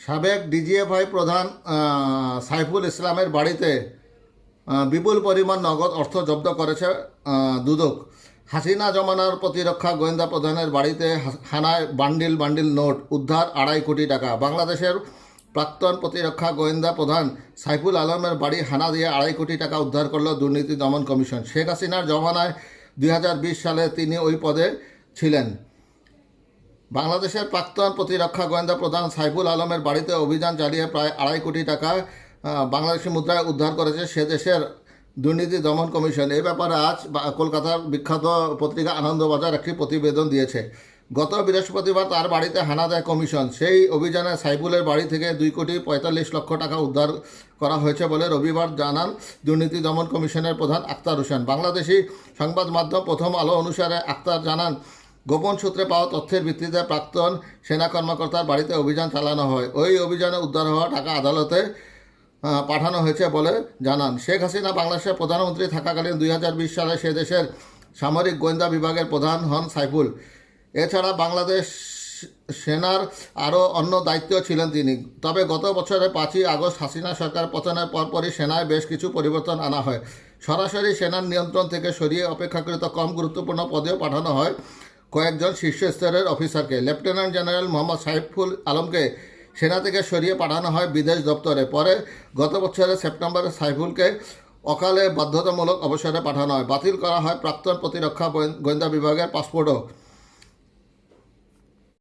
সাবেক ডিজিএফআই প্রধান সাইফুল ইসলামের বাড়িতে বিপুল পরিমাণ নগদ অর্থ জব্দ করেছে দুদক। হাসিনা জমানার প্রতিরক্ষা গোয়েন্দা প্রধানের বাড়িতে হানায় বান্ডিল বান্ডিল নোট, উদ্ধার আড়াই কোটি টাকা। বাংলাদেশের প্রাক্তন প্রতিরক্ষা গোয়েন্দা প্রধান সাইফুল আলমের বাড়ি হানা দিয়ে আড়াই কোটি টাকা উদ্ধার করল দুর্নীতি দমন কমিশন। শেখ হাসিনার জমানায় দুই হাজার বিশ সালে তিনি ওই পদে ছিলেন। বাংলাদেশের প্রাক্তন প্রতিরক্ষা গোয়েন্দা প্রধান সাইফুল আলমের বাড়িতে অভিযান চালিয়ে প্রায় আড়াই কোটি টাকা বাংলাদেশি মুদ্রায় উদ্ধার করেছে সে দেশের দুর্নীতি দমন কমিশন। এই ব্যাপারে আজ কলকাতার বিখ্যাত পত্রিকা আনন্দবাজার একটি প্রতিবেদন দিয়েছে। গত বৃহস্পতিবার তার বাড়িতে হানা দেয় কমিশন। সেই অভিযানে সাইফুলের বাড়ি থেকে দুই কোটি পঁয়তাল্লিশ লক্ষ টাকা উদ্ধার করা হয়েছে বলে রবিবার জানান দুর্নীতি দমন কমিশনের প্রধান আক্তার হোসেন। বাংলাদেশি সংবাদ মাধ্যম প্রথম আলো অনুসারে আক্তার জানান গোপন সূত্রে পাওয়া তথ্যের ভিত্তিতে প্রাক্তন সেনা কর্মকর্তার বাড়িতে অভিযান চালানো হয়। ওই অভিযানে উদ্ধার হওয়া টাকা আদালতে পাঠানো হয়েছে বলে জানান। শেখ হাসিনা বাংলাদেশের প্রধানমন্ত্রী থাকাকালীন দুই হাজার বিশ সালে সে দেশের সামরিক গোয়েন্দা বিভাগের প্রধান হন সাইফুল। এছাড়া বাংলাদেশ সেনার আরও অন্য দায়িত্ব ছিলেন তিনি। তবে গত বছরের পাঁচই আগস্ট হাসিনা সরকার পতনের পরপরই সেনায় বেশ কিছু পরিবর্তন আনা হয়। সরাসরি সেনার নিয়ন্ত্রণ থেকে সরিয়ে অপেক্ষাকৃত কম গুরুত্বপূর্ণ পদেও পাঠানো হয়। কয়েকজন শীর্ষস্তরের অফিসারকে লেফটেন্যান্ট জেনারেল মোহাম্মদ সাইফুল আলমকে সেনা থেকে সরিয়ে পাঠানো হয় বিদেশ দপ্তরে। পরে গত বছরের সেপ্টেম্বরে সাইফুলকে অকালে বাধ্যতামূলক অবসরে পাঠানো হয়। বাতিল করা হয় প্রাক্তন প্রতিরক্ষা গোয়েন্দা বিভাগের পাসপোর্টও।